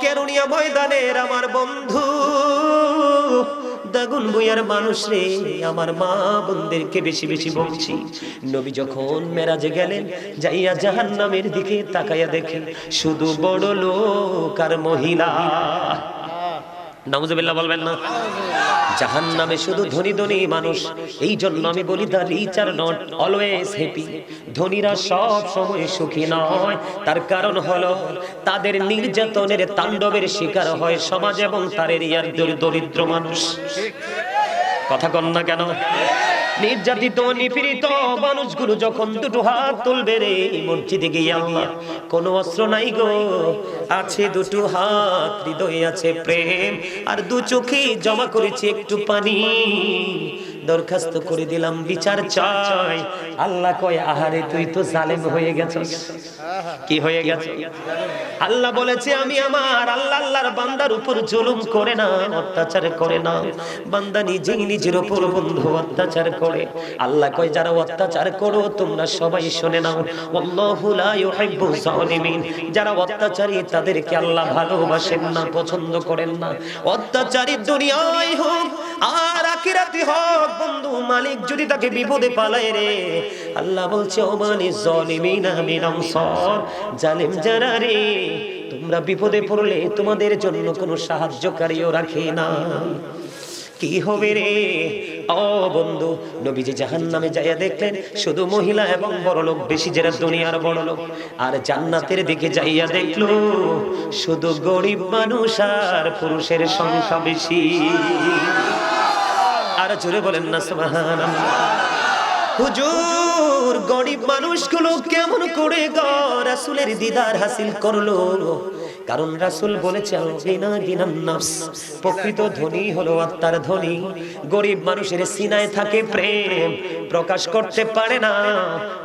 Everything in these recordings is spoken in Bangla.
কেরুনিয়া ময়দানের আমার বন্ধু দাগুন বুয়ার মানুষ রে, আমার মা বোনদেরকে বেশি বেশি বলছি। নবী যখন মেরাজে গেলেন, যাইয়া জাহান নামের দিকে তাকাইয়া দেখেন, শুধু বড় লোক আর মহিলা। বলবেন না। শুধু ধনী ধনী মানুষ। এই জন্য বলি আর নট অলওয়েজ হ্যাপি ধনীরা তার কারণ হলো, তাদের নির্যাতনের তাণ্ডবের শিকার হয় সমাজ এবং তার এরিয়ার দরিদ্র মানুষ। কথা কন না কেন? নির্যাতিত, নিপীড়িত মানুষগুলো যখন দুটো হাত তুলবে রে মসজিদে গিয়ে আল্লাহ কোনো অস্ত্র নাই গো। আছে দুটো হাত, হৃদয়ে আছে প্রেম, আর দু চোখে জমা করেছি একটু পানি। দরখাস্ত করে দিলাম, বিচার চাই। আল্লাহ কয়, আহারে, তুই তো জালেম হয়ে গেছিস। কি হয়ে গেছে? আল্লাহ বলেছে, আমি আমার আল্লাহ, আল্লাহর বান্দার উপর জুলুম করে না, অত্যাচার করে না। বান্দা নিজেই নিজের উপর বন্ধু অত্যাচার করে। আল্লাহ কয়, যারা অত্যাচার করো, তোমরা সবাই শুনে নাও। আল্লাহু লা ইউহিব্বু যালিমিন। যারা অত্যাচারী, তাদেরকে আল্লাহ ভালোবাসেন না, পছন্দ করেন না। অত্যাচারী দুনিয়ায় হোক, আর আখিরাতে হোক বন্ধু মালিক যদি তাকে বিপদে পালায় রে, আল্লাহ বলছে জালিমিনা মিন আনসার, জালিম যারা রে, তোমরা বিপদে পড়লে তোমাদের জন্য কোনো সাহায্যকারীও রাখে না। কি হবে রে? ও বন্ধু, নবীজি জাহান নামে যাইয়া দেখলেন, শুধু মহিলা এবং বড় লোক বেশি যারা দুনিয়ার বড় লোক আর জান্নাতের দিকে যাইয়া দেখল, শুধু গরিব মানুষ আর পুরুষের সংখ্যা বেশি। আর জোরে বলেন না হুজুর, গরিব মানুষগুলো কেমন করে গ রাসূলের দিদার হাসিল করল? কারণ রাসূল বলেছে প্রকৃত হলো আত্মার গরিব মানুষের সিনায় থাকে প্রেম। প্রকাশ করতে পারে না।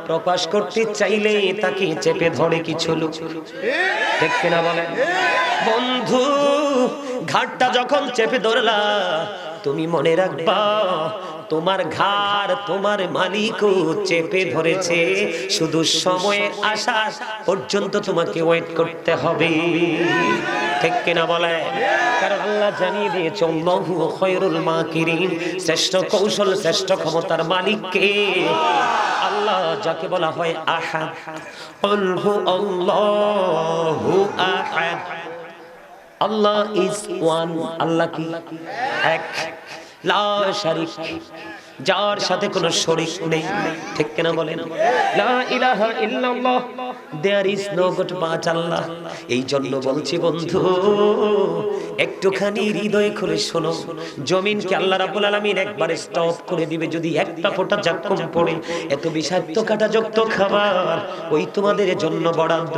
প্রকাশ করতে চাইলে তাকে চেপে ধরে কিছু কিনা বলেন? বন্ধু, ঘাটটা যখন চেপে ধরলা তুমি মনে রাখবা, তোমার ঘাড় তোমার মালিকও চেপে ধরেছে। শুধু সময়ে আসা পর্যন্ত তোমাকে ওয়েট করতে হবে। আল্লাহ শ্রেষ্ঠ কৌশল, শ্রেষ্ঠ ক্ষমতার মালিককে আল্লাহ যাকে বলা হয় আহাদ। আল্লাহ ইজ ওয়ান আল্লাহ কি? এক লা শারিক যার সাথে কোনো শরীক নেই। ঠিক কিনা বলেন? লা ইলাহা ইল্লাল্লাহ there is no god but Allah. এই জন্য বলছি বন্ধু, একটুখানি হৃদয় খুলে শোনো। জমিনকে আল্লাহ রাব্বুল আলামিন একবারে স্টপ করে দিবে যদি একটা ফোঁটা জাক্কম পড়ে। এত বিষাক্ত কাটাযুক্ত খাবার ওই তোমাদের জন্য বরাদ্দ।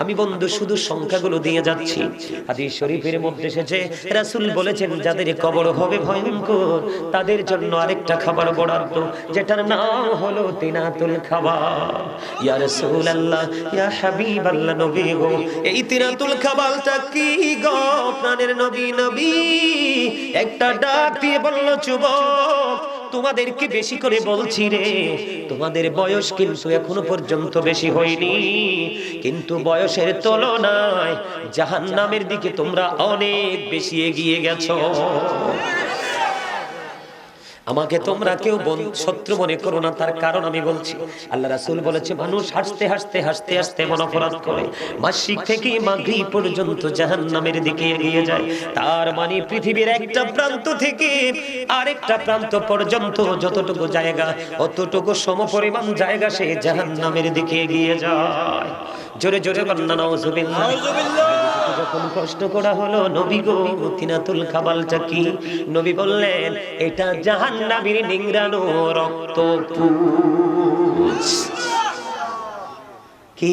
আমি বন্ধু, শুধু সংখ্যাগুলো দিয়ে যাচ্ছি। হাদিস শরীফের মধ্যে এসেছে, রাসূল বলেছেন, যাদের কবর হবে ভয়ঙ্কর, তাদের জন্য আরেকটা খাবার বরাদ্দ যেটার নাম হলো তিনাতুল খাবার। ইয়া রাসূলুল্লাহ, ইয়া হাবিবাল্লাহ নবী গো, এই তিনাতুল খাবারটা কি গো? প্রাণের নবী নবী, একটা ডাক দিয়ে বলল, যুবক, তোমাদেরকে বেশি করে বলছি রে, তোমাদের বয়স কিন্তু এখনও পর্যন্ত বেশি হয়নি। কিন্তু বয়সের তুলনায় জাহান্নামের দিকে তোমরা অনেক বেশি এগিয়ে গেছো। আমাকে তোমরা কেউ শত্রু মনে করো না, তার কারণ আমি বলছি। আল্লাহ রাসুল বলেছে, মানুষ হাসতে হাসতে হাসতে হাসতে মন অপরাধ করে। মাসিক থেকে মাগরি পর্যন্ত জাহান্নামের দিকে এগিয়ে যায়। তার মানে পৃথিবীর একটা প্রান্ত থেকে আরেকটা প্রান্ত পর্যন্ত যতটুকু জায়গা, অতটুকু সমপরিমাণ জায়গা সে জাহান্নামের দিকে এগিয়ে যায়। জোরে জোরে বন্না নাউজুবিল্লাহ। যখন প্রশ্ন করা হলো, নবী গো নবী বললেন, এটা রক্ত। কি?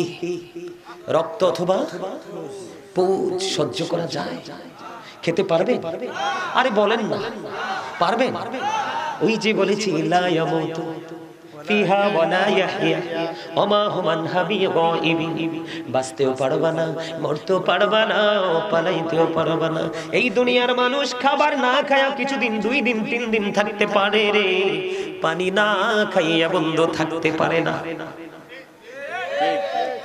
রক্ত অথবা পুজ সহ্য করা যায়? খেতে পারবে? আরে বলেন না। পারবে ওই যে বলেছি, লা ইয়ামুতু ফিহা ওয়ালা ইয়াহইয়া। ওমা হুমান হাবি গায়িবি বাঁচতেও পারবা না, মরতেও পারবা না, পালাইতেও পারবা না। এই দুনিয়ার মানুষ খাবার না খায়া কিছুদিন, দুই দিন, তিন দিন থাকতে পারে রে। পানি না খাইয়া বন্ধ থাকতে পারে না।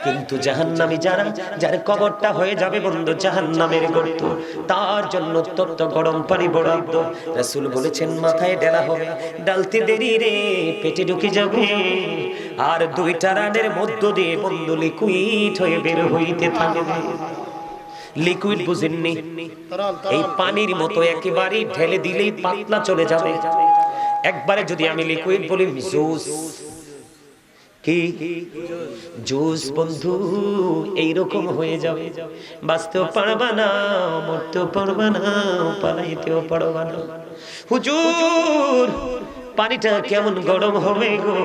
কিন্তু জাহান্নামী যারা, যার কবরটা হয়ে যাবে বন্ধু জাহান্নামের গর্ত, তার জন্য অত্যন্ত গরম পানি বরাদ্দ। রাসূল বলেছেন, মাথায় ডেলা হবে, ডালতে দেরি রে, পেটে ঢুকে যাবে। আর দুইটা রানের মধ্য দিয়ে বন্ধু লিকুইড হয়ে বের হইতে থাকবে। লিকুইড বুঝেননি, এই পানির মতো একেবারে ঢেলে দিলেই পাতলা চলে যাবে। একবারে যদি আমি লিকুইড বলি জুস কি? জুস বন্ধু এই রকম হয়ে যাবে। বাঁচতেও পারবা না, মরতেও পারবা না, পালাইতেও পারবা না। হুজুর পানিটা কেমন গরম হবে গো?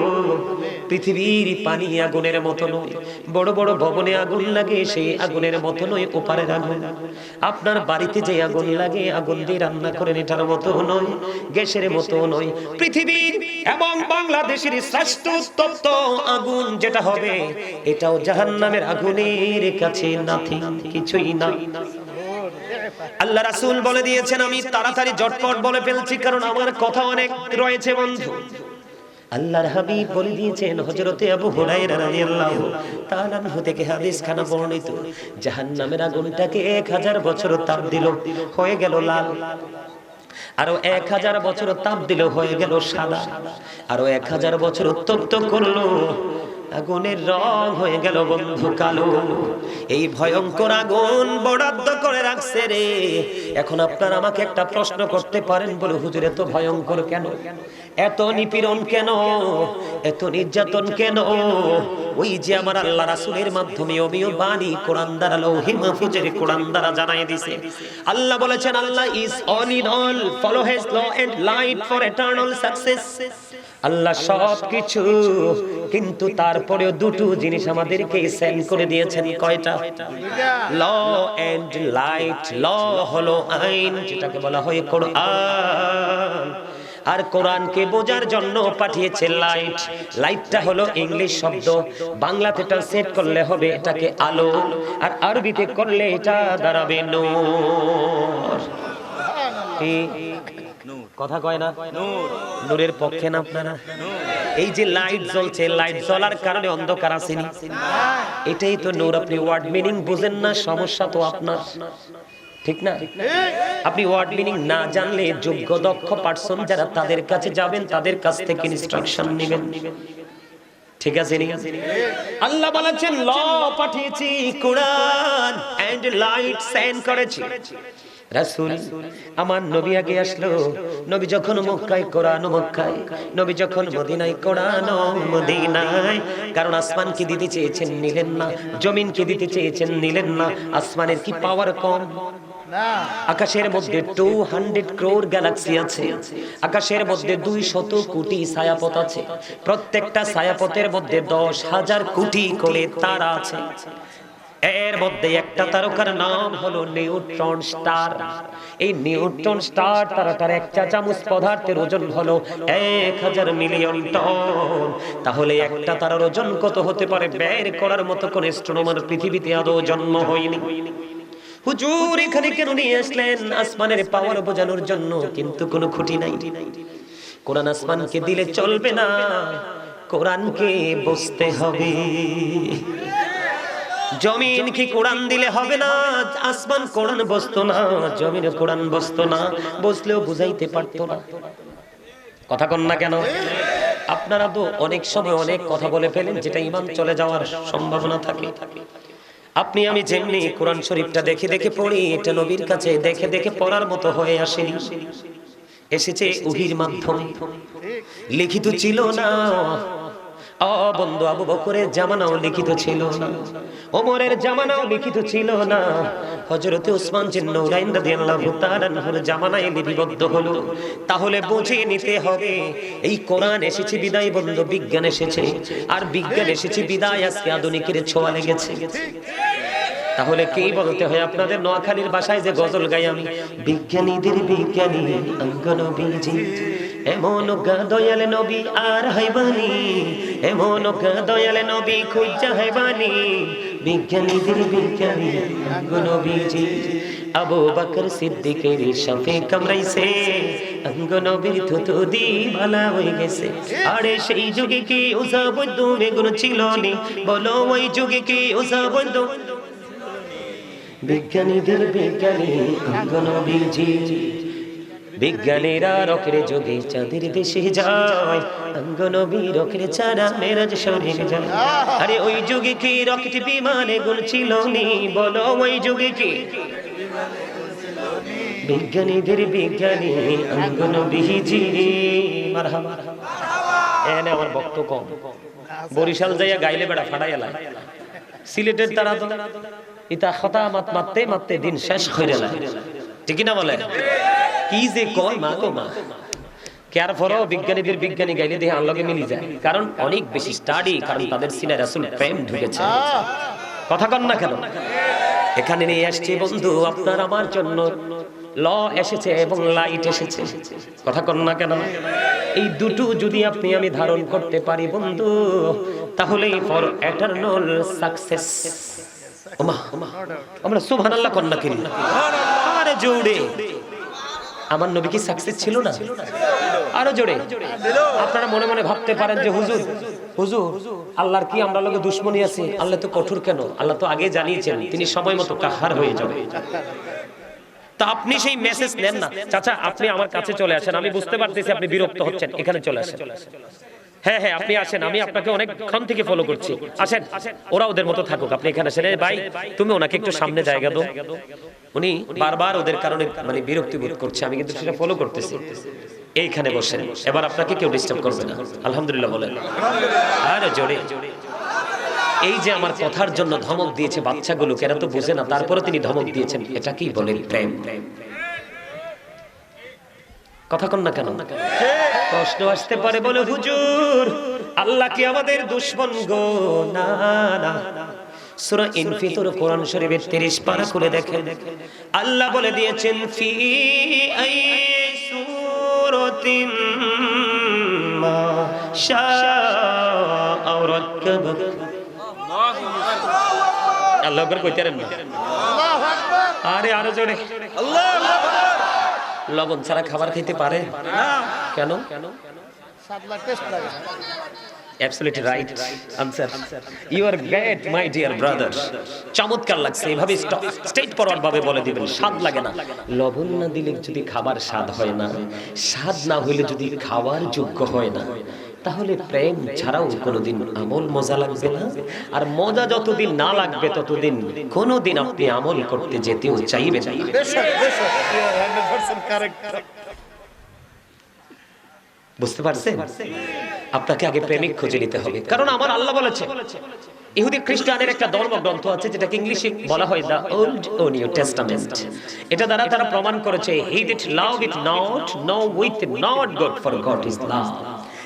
পৃথিবীর পানি আগুনের মতো নয়, বড় বড় ভবনে আগুন লাগে, সেই আগুনের মতো নয় ওপারের আগুন আপনার বাড়িতে যে আগুন লাগে, আগুন দিয়ে রান্না করেন এটার মতো নয়, গ্যাসের মতো নয়। পৃথিবীর এবং বাংলাদেশের শ্রেষ্ঠ উত্তপ্ত আগুন যেটা হবে, এটাও জাহান্নামের আগুনের কাছে নাথিং কিছুই না। আল্লাহ রাসূল বলে দিয়েছেন, আমি তাড়াতাড়ি জটপট বলে ফেলছি, কারণ আমার কথা অনেক রয়েছে, বন্ধু। আল্লাহর হাবিব বলে দিয়েছেন, হযরতে আবু হুরায়রা রাদিয়াল্লাহু তাআলা থেকে হাদিস খানা বর্ণিত, জাহান্নামের আগুনটাকে 1000 বছর তাপ দিল, হয়ে গেল লাল। আরও এক হাজার বছর তাপ দিল, হয়ে গেল সাদা। আরও এক হাজার বছর উত্তপ্ত করল আগুনের রং হয়ে গেল বন্ধু কালো। এই ভয়ঙ্কর আগুন বরাদ্দ করে রাখছে রে। এখন আপনার আমাকে একটা প্রশ্ন করতে পারেন বলে, হুজুর, এত ভয়ঙ্কর কেন? এত নিপীড়ন কেন? এত নির্যাতন কেন? ওই যে আমার আল্লাহ রাসূলের মাধ্যমে অমিয় বাণী কোরআন দ্বারা, লৌহি মাহফুজের কোরআন দ্বারা জানাই দিছে। আল্লাহ বলেছেন, Allah is all in all follow his law and light for eternal success Allah সব কিছু, কিন্তু তারপরেও দুটো জিনিস আমাদেরকে সেন্ড করে দিয়েছেন, কয়টা? ল এন্ড লাইট ল হলো আইন, যেটাকে বলা হয় কোরআন। আর কোরআনকে বোঝার জন্য পাঠিয়েছে লাইট লাইটটা হলো ইংলিশ শব্দ। বাংলাতে ট্রান্সলেট করলে হবে এটাকে আলো, আর আরবিতে করলে এটা দাঁড়াবে নূর? কথা কয় না? নূরের পক্ষে না আপনারা? এই যে লাইট জ্বলছে লাইট জ্বলার কারণে অন্ধকার আসেনি। এটাই তো নূর আপনি ওয়ার্ড মিনিং বুঝেন না সমস্যা তো আপনার। ঠিক না? আপনি ওয়ার্ড মিনিং না জানলে যোগ্য দক্ষ পার্সন যারা তাদের কাছে যাবেন তাদের কাছ থেকে ইনস্ট্রাকশন নেবেন। ঠিক আছে নি? আল্লাহ বলেছেন ল পাঠিয়েছি কোরআন এন্ড লাইট সেন্ড করেছি। রাসূল, আমার নবী আগে আসলো। নবী যখন মক্কায়, কোরআন মক্কায়। নবী যখন মদিনায়, কোরআন মদিনায়। কারণ আসমান কি দিতে চেয়েছেন নিলেন না, জমিন কি দিতে চেয়েছেন নিলেন না, আসমানের কি পাওয়ার কম? আকাশের মধ্যে টু হান্ড্রেড ক্রোর গ্যালাক্সি আছে। আকাশের মধ্যে দুই শত কোটি ছায়াপথ আছে। প্রত্যেকটা ছায়াপথের মধ্যে দশ হাজার কোটি করে তারা আছে। এর মধ্যে একটা তারকার নাম হলো নিউট্রন স্টার। এই নিউট্রন স্টার তারাটার এক চা চামচ পদার্থের ওজন হলো এক হাজার মিলিয়ন টন। তাহলে একটা তারার ওজন কত হতে পারে? বের করার মতো কোন অ্যাস্ট্রোনমার পৃথিবীতে আদৌ জন্ম হয়নি। হুজুর, এখানে কেন নিয়ে আসলেন? আসমানের পাওয়ার বোঝানোর জন্য কিন্তু কোনো খুঁটি নাই। কোরআন আসমানকে দিলে চলবে না, কোরআনকে বুঝতে হবে। জমিন কি কোরআন দিলে হবে না? আসমান কোরআন বসতো না, জমিনে কোরআন বসতো না। বসলেও বুঝাইতে পারতো না। কথা কন না কেন? আপনারা তো অনেক সময় অনেক কথা বলে ফেলেন, যেটা ইমান চলে যাওয়ার সম্ভাবনা থাকে। আপনি আমি যেমনি কোরআন শরীফটা দেখে দেখে পড়ি, এটা নবীর কাছে দেখে দেখে পড়ার মতো হয়ে আসেনি। এসেছে উহির মাধ্যমে। লিখিত ছিল না। অ বন্ধু আবু বকরের জামানাও লিখিত ছিল না। ওমরের জামানাও লিখিত ছিল না। হযরতে উসমান জিন নূরাইন রাদিয়াল্লাহু তাআলা আনহুর জামানায় লিপিবদ্ধ হলো। তাহলে বুঝে নিতে হবে, এই কোরআন এসেছে, বিদায় বন্ধু, বিজ্ঞান এসেছে। আর বিজ্ঞান এসেছে, বিদায় আজকে আধুনিকের ছোঁয়া লেগেছে। তাহলে কি বলতে হয় আপনাদের নোয়াখালীর বাসায় যে গজল গাই আমি? বিজ্ঞানীদের বিজ্ঞানী অঙ্গন বীজি এমন দয়ালে নবী আর হাইবানি এমন দয়ালে নবী খুঁজা হাইবানি বিজ্ঞানীদের বিজ্ঞানী অঙ্গন বীজি আবু বকর সিদ্দিকের সাফে কামরাইছে অঙ্গ নবীর থুতু দি ভালা হয়ে গেছে। আরে সেই যুগে কি ওসা বৈদ্য এগুলো ছিল নি? বলো ওই যুগে কি ওসা বৈদ্য বিজ্ঞানীদের বিজ্ঞানী অঙ্গ নবীজি। বিজ্ঞানীরা রকের যোগে চাঁদের দেশে যায়। অঙ্গ নবী রকের ছাড়া মেরাজ শরীর যায়। আরে ওই যুগে কি রকেট বিমানে গুণ নি? বলো ওই যুগে কি? বিজ্ঞানীদের বিজ্ঞানী অঙ্গ নবীজি মারহাবা এনে আমার বক্ত কম। বরিশাল যাইয়া গাইলে বেড়া ফাটাই এলা সিলেটের তারা ইতা খতা মাত মারতে মারতে দিন শেষ হয়ে ঠিক না বলে কি যে কয় মা গো মা কেয়ার ফরও বিজ্ঞানীদের বিজ্ঞানী গাইলে দেখে আনলগে মিলি যায়। কারণ অনেক বেশি স্টাডি কারণ তাদের সিনে রাসুল প্রেম ঢুকেছে। কথা কন না কেন? এখানে নিয়ে আসছি বন্ধু, আপনার আমার জন্য। ল এসেছে এবং লাইট এসেছে। কথা কন না কেন? এই দুটো যদি আপনি আমি ধারণ করতে পারি বন্ধু, তাহলেই ফর এটারনাল সাকসেস ওমা আমরা সুবহানাল্লাহ না কিনি আরে জোরে। আমার নবী কি সাকসেস ছিল না? আরও জোরে। আপনারা মনে মনে ভাবতে পারেন যে, হুজুর হুজুর, আল্লাহর কি আমরা লোকে দুশ্মনী আছে? আল্লাহ তো কঠোর কেন? আল্লাহ তো আগে জানিয়েছেন, তিনি সময় মতো কাহার হয়ে যাবে। তা আপনি সেই মেসেজ নেন না। চাচা, আপনি আমার কাছে চলে আসেন, আমি বুঝতে পারতেছি আপনি বিরক্ত হচ্ছেন, এখানে চলে আসেন। হ্যাঁ হ্যাঁ আপনি আসেন, আমি আপনাকে অনেকক্ষণ থেকে ফলো করছি। আসেন ওরা ওদের মতো থাকুক, আপনি এখানে আসেন। ভাই, তুমি ওনাকে একটু সামনে জায়গা দাও। উনি বারবার ওদের কারণে মানে বিরক্তি বোধ করছে, আমি কিন্তু সেটা ফলো করতেছি। এইখানে বসেন, এবার আপনাকে কেউ ডিস্টার্ব করবে না। আলহামদুলিল্লাহ বলেন। আরে, জোরে। এই যে আমার কথার জন্য ধমক দিয়েছে বাচ্চাগুলো কেন তো বুঝে না, তারপরে তিনি ধমক দিয়েছেন, এটা কি বলেন প্রেম? কথা কন? না কেন প্রশ্ন আসতে পারে বলে হুজুর আল্লাহ কি আমাদের দুশ্মন গো? না না। সূরা ইনফিতর কোরআন শরীফের 30 পারা খুলে দেখেন। আল্লাহ বলে দিয়েছেন ফি আই সূরাতিন মা শাআ রাক্কাবাক আল্লাহ আকবার। আরে আরও জোরে। লবণ ছাড়া খাবার খেতে পারে? কেন? Right answer you are my dear চমৎকার লাগছে বলে স্বাদ লাগে না। লবণ না দিলে যদি খাবার স্বাদ হয় না, স্বাদ না হইলে যদি খাওয়ার যোগ্য হয় না তাহলে প্রেম ছাড়াও কোনোদিন আমল মজা লাগবে না আর মজা যতদিন না লাগবে ততদিন কোনোদিন আপনি আমল করতে যেতেও চাইবেন না বুঝতে পারছেন আপনাকে আগে প্রেমিক খুঁজে নিতে হবে কারণ আমার আল্লাহ বলেছে ইহুদি খ্রিস্টানের একটা ধর্মগ্রন্থ আছে যেটাকে ইংলিশে বলা হয় দা ওল্ড ও নিউ টেস্টামেন্ট এটা দ্বারা তারা প্রমাণ করেছে he that loveth not knoweth not God for God is love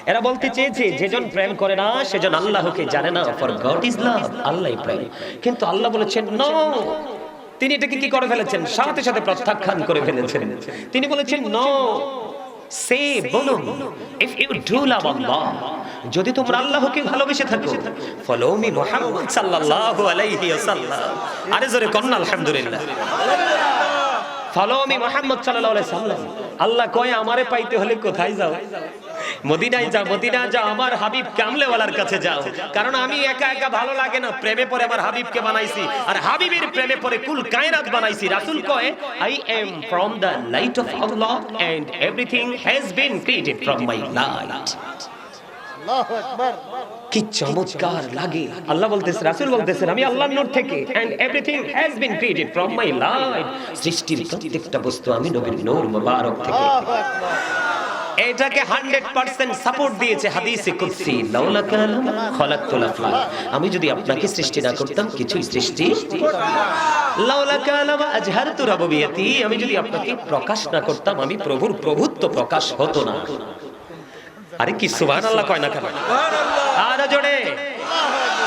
এরা বলতে চেয়েছে যেজন প্রেম করে না সেজন আল্লাহকে জানে না। ফর গড ইজ লাভ আল্লাহই প্রেম। কিন্তু আল্লাহ বলেছেন নো তিনি এটাকে কি করে ফেলেছেন? সাথে সাথে প্রত্যাখ্যান করে ফেলেছেন। তিনি বলেছেন নো সে বলুন if you do love Allah যদি তোমরা আল্লাহকে ভালোবেসে থাকো ফলো মি মুহাম্মদ সাল্লাল্লাহু আলাইহি ওয়াসাল্লাম। আরে জোরে কন্না আলহামদুলিল্লাহ। ফলো মি মুহাম্মদ সাল্লাল্লাহু আলাইহি সাল্লাম আল্লাহ কয়, আমারে পাইতে হলে কোথায় যাও? মদিনায় যাও মদিনা যাও আমার হাবিব কামলেওয়ালার কাছে যাও। কারণ আমি একা একা ভালো লাগে না প্রেমে পরে আমার হাবিবকে বানাইছি। আর হাবিবের প্রেমে পরে কুল কায়নাত বানাইছি। রাসূল কয় I am from the light of Allah and everything has been created from my light কি চমৎকার লাগে। আল্লাহ বলতেছে রাসূল বলতেছেন আমি আল্লাহর নূর থেকে and everything has been created from my light সৃষ্টির প্রত্যেকটা বস্তু আমি নবীর নূর মুবারক থেকে এটাকে 100% সাপোর্ট দিয়েছে হাদিসে কুদসি। লাউলা কালাম খলাকতুল আফলাক আমি যদি আপনাকে সৃষ্টি না করতাম, কিছুই সৃষ্টি লাউলা কালাম আজহারতু আমি যদি আপনাকে প্রকাশ না করতাম, আমি প্রভুর প্রভুত্ব প্রকাশ হতো না। আরে কি সুবহানাল্লাহ কয় না কেন? আর জোরে।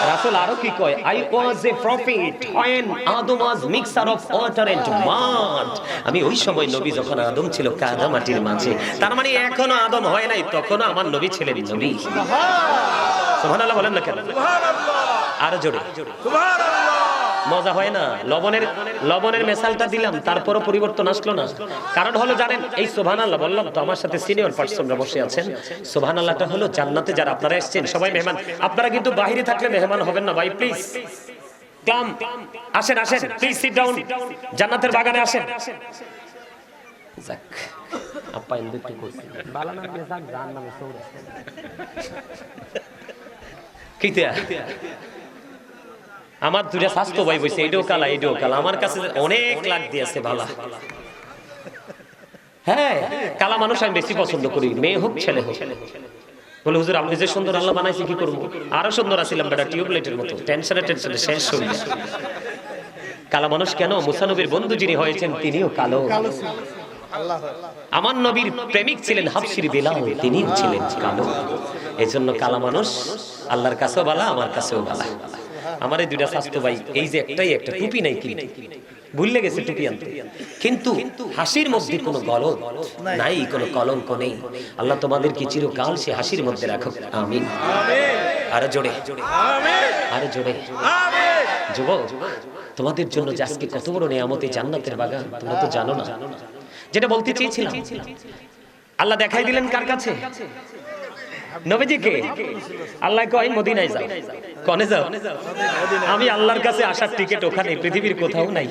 রাসূল আরও কি কয়? I was a prophet when Adam was mixer of water and mud আমি ওই সময় নবী যখন আদম ছিল কাদা মাটির মাঝে তার মানে এখনও আদম হয় নাই তখনও আমার নবী ছিলেন নবী। সুবহানাল্লাহ। বলেন না কেন? সুবহানাল্লাহ। আরও জোরে। মজা হয় না। লবণের লবণের মেশালটা দিলাম, তারপরও পরিবর্তন আসলো না। কারণ হলো, জানেন, এই সোভান আল্লাহ বললাম তো, আমার সাথে সিনিয়র পার্সনরা বসে আছেন। সোভান আল্লাহটা হলো জান্নাতে যারা আপনারা এসেছেন, সবাই মেহমান। আপনারা কিন্তু বাহিরে থাকলে মেহমান হবেন না ভাই প্লিজ কাম আসেন আসেন প্লিজ সিট ডাউন জান্নাতের বাগানে আসেন। যাক আমার দুটা স্বাস্থ্য ভাই বইছে এটাও কালা এটাও কালা। আমার কাছে অনেক লাগ দিয়েছে ভালা হ্যাঁ কালা মানুষ আমি বেশি পছন্দ করি, মেয়ে হোক, ছেলে হোক। বলে, হুজুর, আপনি যে সুন্দর আল্লাহ বানাইছে, কি করব? আরও সুন্দর আছিলাম বেটা, টিউবলাইটের মতো। টেনশনে টেনশনে শেষ হয়ে কালা মানুষ কেন? মুসানবীর বন্ধু যিনি হয়েছেন, তিনিও কালো। আমার নবীর প্রেমিক ছিলেন হাফসির বেলাল, তিনিও ছিলেন কালো। এই জন্য কালা মানুষ আল্লাহর কাছেও বালা, আমার কাছেও বালা। আমার এই দুইটা স্বাস্থ্য ভাই, এই যে একটাই একটা, টুপি নাই কি ভুললে গেছে টুপি আনতে। কিন্তু হাসির মধ্যে কোনো গলদ নাই, কোনো কলঙ্ক নেই। আল্লাহ তোমাদেরকে চিরকাল সে হাসির মধ্যে রাখো আমিন। আরও জোরে। আরও জোরে। যুবক, তোমাদের জন্য যে আজকে কত বড় নিয়ামতে জান্নাতের বাগান, তোমরা তো জানো না। যেটা বলতে চেয়েছিলাম। আল্লাহ দেখাই দিলেন কার কাছে? নবীজিকে? আল্লাহ কয় মদিনায় যাও। কনে যাও? আমি আল্লাহর কাছে আসার টিকিট ওখানে পৃথিবীর কোথাও নাই।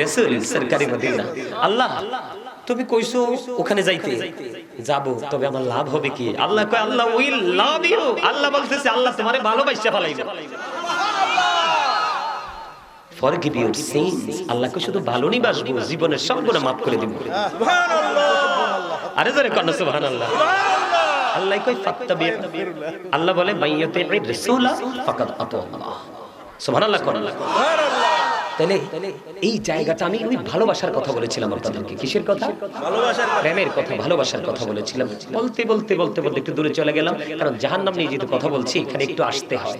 রাসূল সরকারি মদিনা। আল্লাহ তুমি কইছো ওখানে যাইতে। যাব তবে আমার লাভ হবে কি? আল্লাহ কয় আল্লাহ উইল লাভ ইউ। আল্লাহ বলতেছে আল্লাহ তোমারে ভালোবাসা ফেলাইবে। ফরগিভ ইউর সিনস আল্লাহকে শুধু ভালো নি বাসবো জীবনের সব গুনাহ করে দিব। আরে জোরে কন্না সুবহানাল্লাহ। আল্লাহ কই ফাত্তাবি আল্লাহ বলে মাইয়াতে রাসূলা ফাকাদ আতা আল্লাহ। সুবহানাল্লাহ কোন তাহলে এই জায়গাটা আমি ওই ভালোবাসার কথা বলেছিলাম আপনাদেরকে। কিসের কথা? ভালোবাসার প্রেমের কথা ভালোবাসার কথা বলেছিলাম। বলতে বলতে বলতে বলতে একটু দূরে চলে গেলাম। কারণ জাহান্নাম নিয়ে যেহেতু কথা বলছি এখানে একটু আসতে হয়।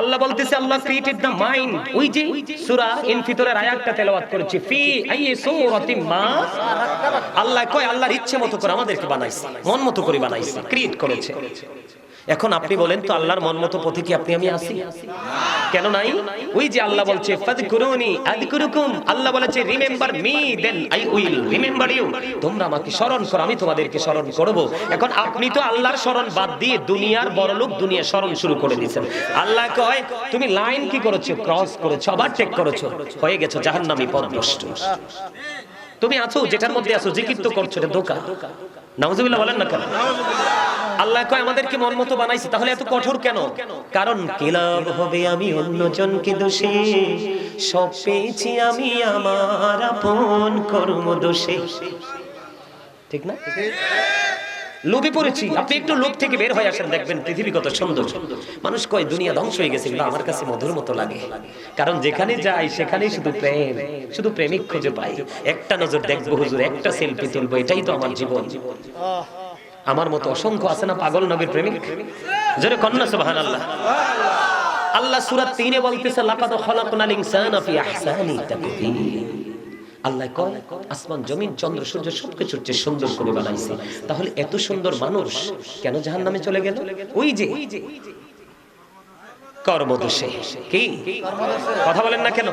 আল্লাহ বলতেছে, আল্লাহ ক্রিয়েটেড দ্য মাইন্ড ওই যে সূরা ইনফিতরের আয়াতটা তেলাওয়াত করেছে, ফি আইয়ে সূরাতিন মা আল্লাহ কয়, আল্লাহর ইচ্ছে মতো করে আমাদেরকে বানাইছে, মন মতো করে বানাইছে ক্রিয়েট করেছে। এখন আপনি বলেন তো, আল্লাহর মন মতো পথে কি আপনি আমি আসি কেন নাই? ওই যে আল্লাহ বলছে ফাযকুরুনি আযকুরুকুম। আল্লাহ বলেছে, remember me, then I will remember you. তোমরা আমাকে স্মরণ করো, আমি তোমাদেরকে স্মরণ করব। এখন আপনি তো আল্লাহর স্মরণ বাদ দিয়ে দুনিয়ার বড়লোক দুনিয়া স্মরণ শুরু করে দিয়েছেন। আল্লাহ কয়, তুমি লাইন কি করেছ? ক্রস করেছ, আবার চেক করেছ। হয়ে গেছো, জাহান্নামী পথভ্রষ্ট তুমি আছো, যেটার মধ্যে আছো, জিকির তো করছ, এটা ধোকা। নাউজুবিল্লাহ, বলেন না কেন? আল্লাহ কয়, আমাদেরকে মন মতো বানাইছে, তাহলে এত কঠোর কেন? কারণ কিলাম হবে আমি অন্যজনকে দোষে, সব পেয়েছি আমি আমার আপন কর্ম দোষে। ঠিক না? লোভে পড়েছি। আপনি একটু লোভ থেকে বের হয়ে আসেন, দেখবেন পৃথিবী কত সুন্দর। মানুষ কয়, দুনিয়া ধ্বংস হয়ে গেছে, কিন্তু আমার কাছে মধুর মতো লাগে। কারণ যেখানে যাই, সেখানেই শুধু প্রেম, শুধু প্রেমিক খুঁজে পাই। একটা নজর দেখব, হুজুর, একটা সেলফি তুলবো, এটাই তো আমার জীবন জীবন। আমার মতো অসংখ্য আছে না পাগল নবীর প্রেমিক? জোরে কন্যা সুবহান আল্লাহ আল্লাহ সূরা 3 এ বলতেছে, লাকাদ খলাকনাল ইনসানা ফি আহসানি আল্লাহ কয়, আসমান, জমিন, চন্দ্র, সূর্য সবকিছুর চেয়ে সুন্দর করে বানাইছে। তাহলে এত সুন্দর মানুষ কেন জাহান্নামে চলে গেল? ওই যে কর্মদোষে। কি? কথা বলেন না কেন?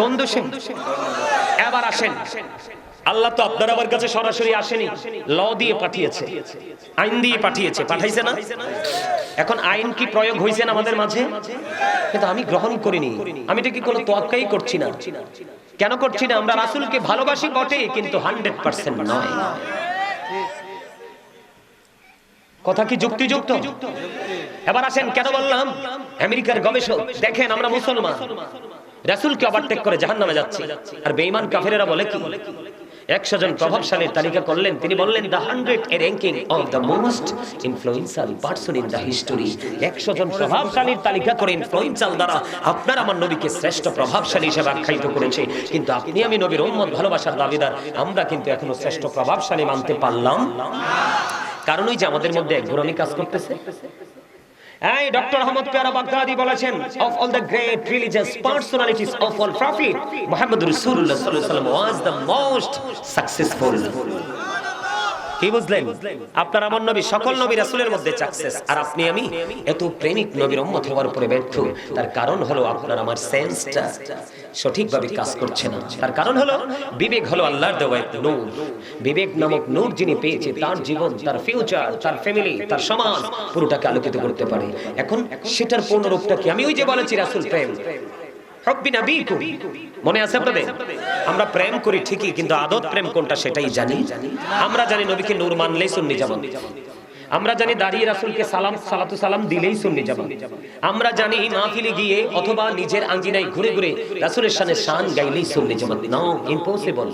কোন দোষে? এবার আসেন। আল্লাহ তো আপনার আমার কাছে সরাসরি আসেনি। ল দিয়ে পাঠিয়েছে। আইন দিয়ে পাঠিয়েছে। পাঠাইছে না? এখন আইন কি প্রয়োগ হয়েছে না আমাদের মাঝে? কিন্তু আমি গ্রহণ করিনি। আমি এটা কি কোনো তোয়াক্কাই করছি না? কেন করছি না? আমরা রাসূলকে ভালোবাসি বটে, কিন্তু হান্ড্রেড পার্সেন্ট নয়। কথা কি যুক্তিযুক্ত? এবার আসেন, কেন বললাম? আমেরিকার গবেষক, দেখেন আমরা মুসলমান। রাসূলকে ওভারটেক করে জাহান্নামে যাচ্ছে। আর বেঈমান কাফেরেরা বলে কি? একশো জন প্রভাবশালীর তালিকা করলেন। তিনি বললেন the hundred a ranking of the most influential person in the history একশো জন প্রভাবশালীর তালিকা করে ইনফ্লুয়েন্সাল দ্বারা আপনার আমার নবীকে শ্রেষ্ঠ প্রভাবশালী হিসেবে আখ্যায়িত করেছে। কিন্তু আপনি আমি নবীর উম্মত ভালোবাসার দাবিদার। আমরা কিন্তু এখনও শ্রেষ্ঠ প্রভাবশালী মানতে পারলাম কারণ ওই যে আমাদের মধ্যে এক ঘোরানি কাজ করতেছে। এই ডক্টর আহমদ পেয়ারা বাগদাদি বলেছেন of all the great religious personalities of all prophet Muhammad রাসূলুল্লাহ সাল্লাল্লাহু আলাইহি ওয়াসাল্লাম ওয়াজ দ্য মোস্ট সাকসেসফুল কি বুঝলেন? আপনার আমার নবী সকল নবী রাসূলের মধ্যে সাকসেস আর আপনি আমি এত প্রেমিক নবীর উম্মত হওয়ার পরে ব্যর্থ। তার কারণ হলো আপনার আমার সেন্সটা সঠিকভাবে কাজ করছে না। তার কারণ হলো বিবেক হলো আল্লাহর দেওয়া নূর। বিবেক নামক নূর যিনি পেয়েছে, তার জীবন, তার ফিউচার তার ফ্যামিলি তার সমাজ পুরোটাকে আলোকিত করতে পারে। এখন সেটার পূর্ণ রূপটা কি? আমি ওই যে বলেছি রাসূল প্রেম। মনে আছে আপনাদের? আমরা প্রেম করি ঠিকই, কিন্তু আদত প্রেম কোনটা সেটাই জানি। আমরা জানি নবীকে নূর মানলেই সুন্নি জামান আমরা জানি দাঁড়িয়ে রাসূলকে সালাম, সালাতু সালাম দিলেই সুন্নি জামান আমরা জানি মাহফিলে গিয়ে অথবা নিজের আঙ্গিনায় ঘুরে ঘুরে রাসূলের শানে শান গাইলেই সুন্নি জামাত। নো ইম্পসিবল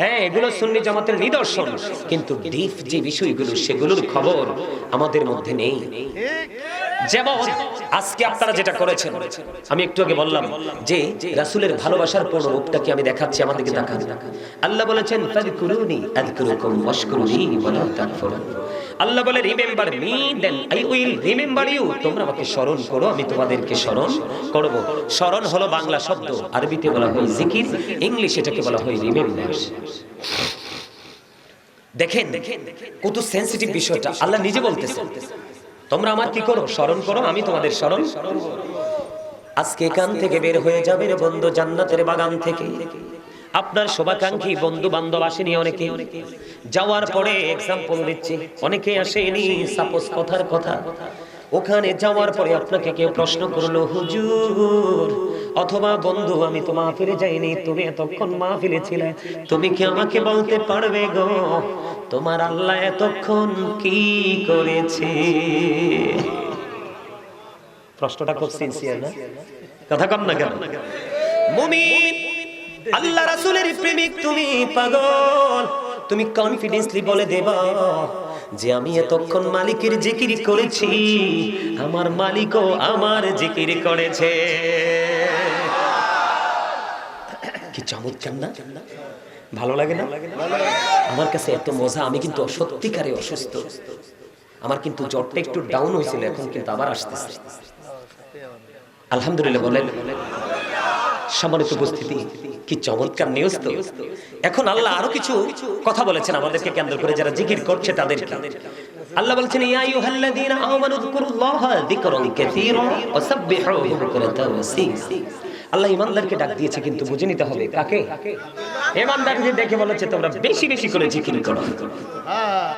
হ্যাঁ এগুলো সুন্নি জামাতের নিদর্শন। কিন্তু ডিপ যে বিষয়গুলো, সেগুলোর খবর আমাদের মধ্যে নেই। যেমন আজকে আপনারা যেটা করেছেন, আমি একটু আগে বললাম যে ভালোবাসার আমি দেখাচ্ছি আমাদেরকে দেখান আল্লাহ বলেছেন ফাযকুরুনি আযকুরুকুম ওয়াশকুরুনি ওয়ালা তাকফুরুন আল্লাহ বলে remember me, then I will remember you. তোমরা আমাকে স্মরণ করো, আমি তোমাদেরকে স্মরণ করব। স্মরণ হলো বাংলা শব্দ, আরবিতে বলা হয় জিকির এটাকে বলা হয় রিমেম্বার। দেখেন, কত সেন্সিটিভ বিষয়টা, আল্লাহ নিজে বলতেছেন। তোমরা আমার কি করো? স্মরণ করো, আমি তোমাদের স্মরণ আজকে এখান থেকে বের হয়ে যাবে রে বন্ধু জান্নাতের বাগান থেকে। আপনার শোভাকাঙ্ক্ষী বন্ধু বান্ধব আসেনি অনেকে। যাওয়ার পরে এক্সাম্পল দিচ্ছি। অনেকে আসেনি সাপোজ কথার কথা। ওখানে যাওয়ার পরে আপনাকে কেউ প্রশ্ন করল, হুজুর অথবা বন্ধু, আমি তো মাহফিলে যাইনি, তুমি এতক্ষণ মাহফিলে ছিলে। তুমি কি আমাকে বলতে পারবে গো, তোমার আল্লাহ এতক্ষণ কি করেছে? প্রশ্নটা খুব সিনসিয়ার না? কথা কম না কেন? মুমিন, আল্লাহ রাসূলের প্রেমিক, তুমি পাগল। তুমি কনফিডেন্সলি বলে দেবা যে আমি এতক্ষণ মালিকের জিকির করেছি, আমার মালিকও আমার জিকির করেছে। কি চমৎকার না? ভালো লাগে না? আমার কাছে এত মজা, আমি কিন্তু সত্যিকারে অসুস্থ। আমার কিন্তু জ্বরটা একটু ডাউন হয়েছিল, এখন কিন্তু আবার আসতেছে। আলহামদুলিল্লাহ, বলেন। সম্মানিত উপস্থিতি। কি চমৎকার নিউজ তো। এখন আল্লাহ আরও কিছু কথা বলেছেন আমাদেরকে কেন্দ্র করে যারা জিকির করছে তাদেরকে। আল্লাহ বলছেন, ইয়া আইয়ুহাল্লাযীনা আমানু যকুরুল্লাহা যিকরান কাসীরা ওয়া সাব্বিহুহু বুকরাতাও ওয়া আল্লাহ ইমানদারকে ডাক দিয়েছে, কিন্তু বুঝে নিতে হবে কাকে। ইমানদারকে দেখে বলেছে, তোমরা বেশি বেশি করে জিকির করো।